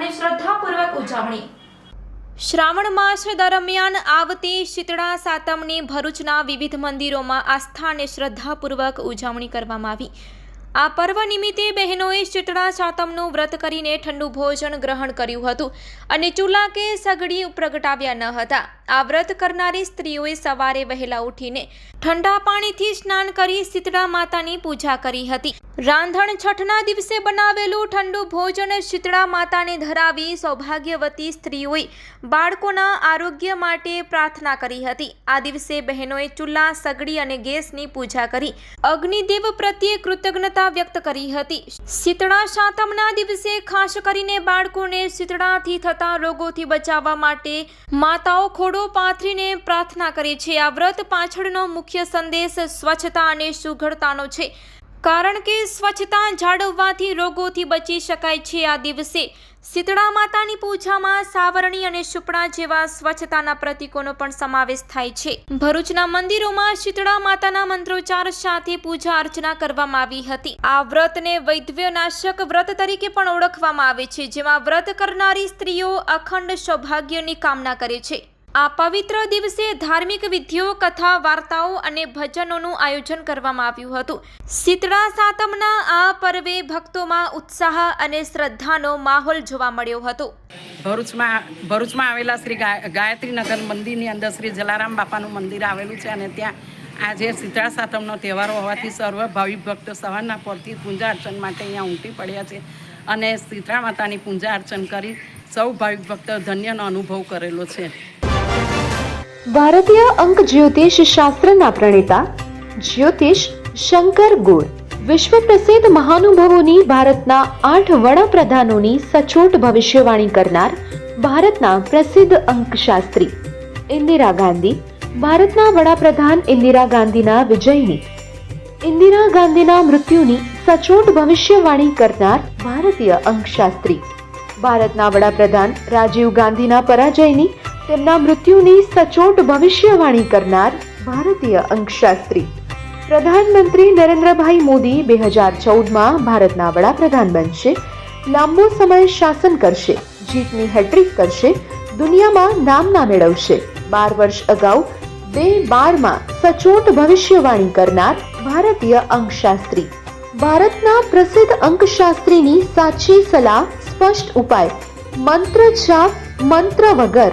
અને શ્રદ્ધાપૂર્વક ઉજવણી. શ્રાવણ માસ દરમિયાન આવતી શીતળા સાતમની ભરૂચના વિવિધ મંદિરોમાં આસ્થા અને શ્રદ્ધાપૂર્વક ઉજવણી કરવામાં આવી. આ પર્વ નિમિત્તે બહેનોએ શીતળા સાતમનું વ્રત કરીને ઠંડુ ભોજન ગ્રહણ કર્યું હતું અને ચૂલા કે સગડી પ્રગટાવ્યા ન હતા. આ વ્રત કરનારી સ્ત્રીઓએ સવારે વહેલા ઉઠીને ઠંડા પાણીથી સ્નાન કરી શીતળા માતાની પૂજા કરી હતી. રાંધણ છઠના દિવસે બનાવેલું ઠંડુ ભોજન શીતળા માતાને ધરાવી સૌભાગ્યવતી સ્ત્રીઓએ બાળકોના આરોગ્ય માટે પ્રાર્થના કરી હતી. આ દિવસે બહેનોએ ચૂલા, સગડી અને ગેસની પૂજા કરી અગ્નિદેવ પ્રત્યે કૃતજ્ઞતા વ્યક્ત કરી હતી. શીતળા સાતમના દિવસે ખાસ કરીને બાળકોને શીતળાથી થતા રોગોથી બચાવવા માટે માતાઓ ખોડો પાથરીને પ્રાર્થના કરે છે. આ વ્રત પાછળનો મુખ્ય સંદેશ સ્વચ્છતા અને સુઘડતાનો છે. કારણ કે સ્વચ્છતા જાળવવાથી રોગોથી બચી શકાય છે આ દિવસે. શીતળા માતાની પૂજામાં સાવરણી અને સુપડા જેવા સ્વચ્છતાના પ્રતીકોનો પણ સમાવેશ થાય છે. ભરૂચના મંદિરોમાં શીતળા માતાના મંત્રોચ્ચાર સાથે પૂજા અર્ચના કરવામાં આવી હતી. આ વ્રતને વૈધવ્યનાશક વ્રત તરીકે પણ ઓળખવામાં આવે છે, જેમાં વ્રત કરનારી સ્ત્રીઓ અખંડ સૌભાગ્યની કામના કરે છે. આ પવિત્ર દિવસે ધાર્મિક વિધિઓ, કથા, વાર્તાઓ અને ભજનોનું આયોજન કરવામાં આવ્યું હતું. શીતળા સાતમના આ પર્વે ભક્તોમાં ઉત્સાહ અને શ્રદ્ધાનો માહોલ જોવા મળ્યો હતો. ભરૂચમાં ભરૂચમાં આવેલા શ્રી ગાયત્રી ગાયત્રીનગર મંદિરની અંદર શ્રી જલારામ બાપાનું મંદિર આવેલું છે અને ત્યાં આજે શીતળા સાતમનો તહેવાર હોવાથી સર્વ ભાવિક ભક્તો સવારના પરથી પૂજા અર્ચન માટે અહીંયા ઉમટી પડ્યા છે અને શીતળા માતાની પૂજા અર્ચન કરી સૌ ભાવિક ભક્તો ધન્યનો અનુભવ કરેલો છે. ભારતીય અંક જ્યોતિષ શાસ્ત્રના પ્રણેતા જ્યોતિષ શંકર ગોર. વિશ્વ પ્રસિદ્ધ મહાનુભાવોની ભારતના આઠ વડાપ્રધાનોની સચોટ ભવિષ્યવાણી કરનાર ભારતના પ્રસિદ્ધ અંકશાસ્ત્રી ઇન્દિરા ગાંધી, ભારતના વડાપ્રધાન ઇન્દિરા ગાંધીના વિજયની. ઇન્દિરા ગાંધીના મૃત્યુની સચોટ ભવિષ્યવાણી કરનાર ભારતીય અંકશાસ્ત્રી. ભારતના વડાપ્રધાન રાજીવ ગાંધીના પરાજયની તેમના મૃત્યુની સચોટ ભવિષ્યવાણી કરનાર ભારતીય અંકશાસ્ત્રી. પ્રધાનમંત્રી નરેન્દ્રભાઈ મોદી બે હજાર ચૌદમાં ભારતના વડાપ્રધાન બનશે. લાંબો સમય શાસન કરશે, જીતની હેટ્રિક કરશે, દુનિયામાં નામના મેળવશે. બાર વર્ષ અગાઉ બે બારમાં સચોટ ભવિષ્યવાણી કરનાર ભારતીય અંકશાસ્ત્રી. ભારતના પ્રસિદ્ધ અંકશાસ્ત્રીની સાચી સલાહ, સ્પષ્ટ ઉપાય, મંત્ર છાપ, મંત્ર વગર